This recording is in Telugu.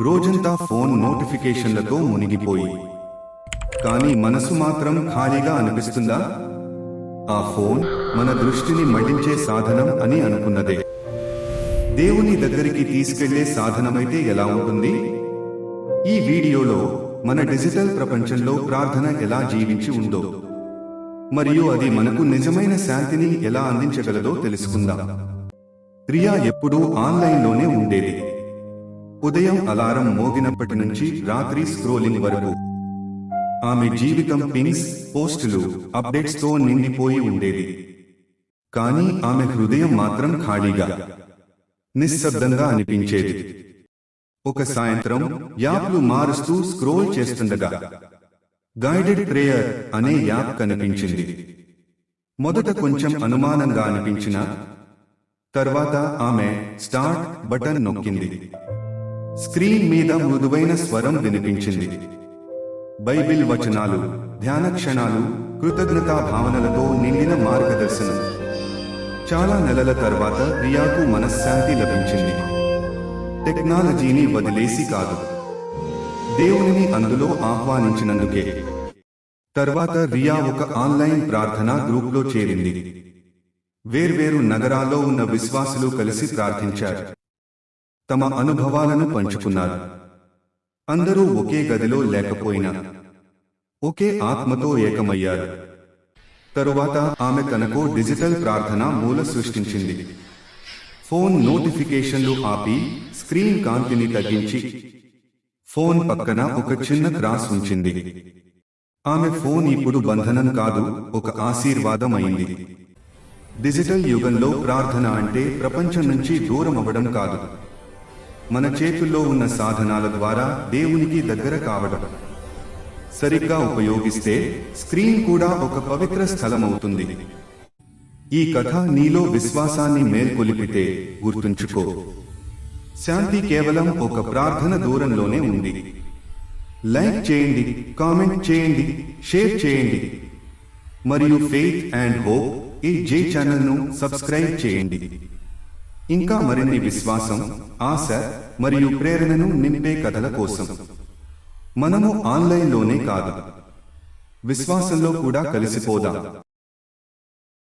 రోజంతా ఫోన్ నోటిఫికేషన్లతో మునిగిపోయి. కానీ మనసు మాత్రం ఖాళీగా అనిపిస్తుందా? ఆ ఫోన్ మన దృష్టిని మళ్ళించే సాధనం అని అనుకున్నదే. దేవుని దగ్గరికి తీసుకెళ్ళే సాధనమైతే ఎలా ఉంటుంది? ఈ వీడియోలో మన డిజిటల్ ప్రపంచంలో ప్రార్థన ఎలా జీవించి ఉందో మరియు అది మనకు నిజమైన శాంతిని ఎలా అందించగలదో తెలుసుకుందాం. రియా ఎప్పుడూ ఆన్లైన్లోనే ఉండేది. ఉదయం అలారం మోగినప్పటి నుంచి రాత్రి స్క్రోలింగ్ వరకు. ఆమె జీవితం పిన్స్ పోస్టులు అప్డేట్స్తో నిండిపోయి ఉండేది. కానీ ఆమె హృదయం మాత్రం ఖాళీగా నిశ్శబ్దంగా అనిపించేది. ఒక సాయంత్రం యాప్లు మారుస్తూ స్క్రోల్ చేస్తుండగా గైడెడ్ ప్రేయర్ అనే యాప్ కనిపించింది. మొదట కొంచెం అనుమానంగా అనిపించిన తర్వాత ఆమె స్టార్ట్ బటన్ నొక్కింది. స్క్రీన్ మీద మృదువైన స్వరం వినిపించింది. బైబిల్ వచనాలు ధ్యాన క్షణాలు కృతజ్ఞతా భావనలతో నిండిన మార్గదర్శనం. చాలా నెలల తర్వాత రియాకు మనశ్శాంతి లభించింది. టెక్నాలజీని వదిలేసి కాదు. దేవునిని అందులో ఆహ్వానించినందుకే. తర్వాత రియా ఒక ఆన్లైన్ ప్రార్థనా గ్రూప్లో చేరింది. వేర్వేరు నగరాల్లో ఉన్న విశ్వాసులు కలిసి ప్రార్థించారు. తమ అనుభవాలను పంచుకున్నారు. అందరూ ఒకే గదిలో లేకపోయినా ఒకే ఆత్మతో ఏకమయ్యారు. తరువాత ఆమె తనకు డిజిటల్ ప్రార్థన మూల సృష్టించింది. ఫోన్ నోటిఫికేషన్లు ఆపి స్క్రీన్ కాంతిని తగ్గించి ఫోన్ పక్కన ఒక చిన్న క్రాస్ ఉంచింది. ఆమె ఫోన్ ఇప్పుడు బంధనం కాదు ఒక ఆశీర్వాదం అయింది డిజిటల్ యుగంలో ప్రార్థన అంటే ప్రపంచం నుంచి దూరం అవ్వడం కాదు. మన చేతుల్లో ఉన్న సాధనాల ద్వారా దేవునికి దగ్గర కావడం. సరిగ్గా ఉపయోగిస్తే స్క్రీన్ కూడా ఒక పవిత్ర స్థలమవుతుంది. ఈ కథ నీలో విశ్వాసాన్ని మేల్కొలిపితే గుర్తుంచుకో. శాంతి కేవలం ఒక ప్రార్థన దూరంలోనే ఉంది. లైక్ చేయండి కామెంట్ చేయండి షేర్ చేయండి. మరియు ఫెయిత్ అండ్ హోప్ ఈ జే ఛానల్ను సబ్స్క్రైబ్ చేయండి. ఇంకా మరిన్ని విశ్వాసం ఆశ మరియు ప్రేరణను నింపే కథల కోసం. మనము ఆన్లైన్లోనే కాదు. విశ్వాసంలో కూడా కలిసిపోదాం.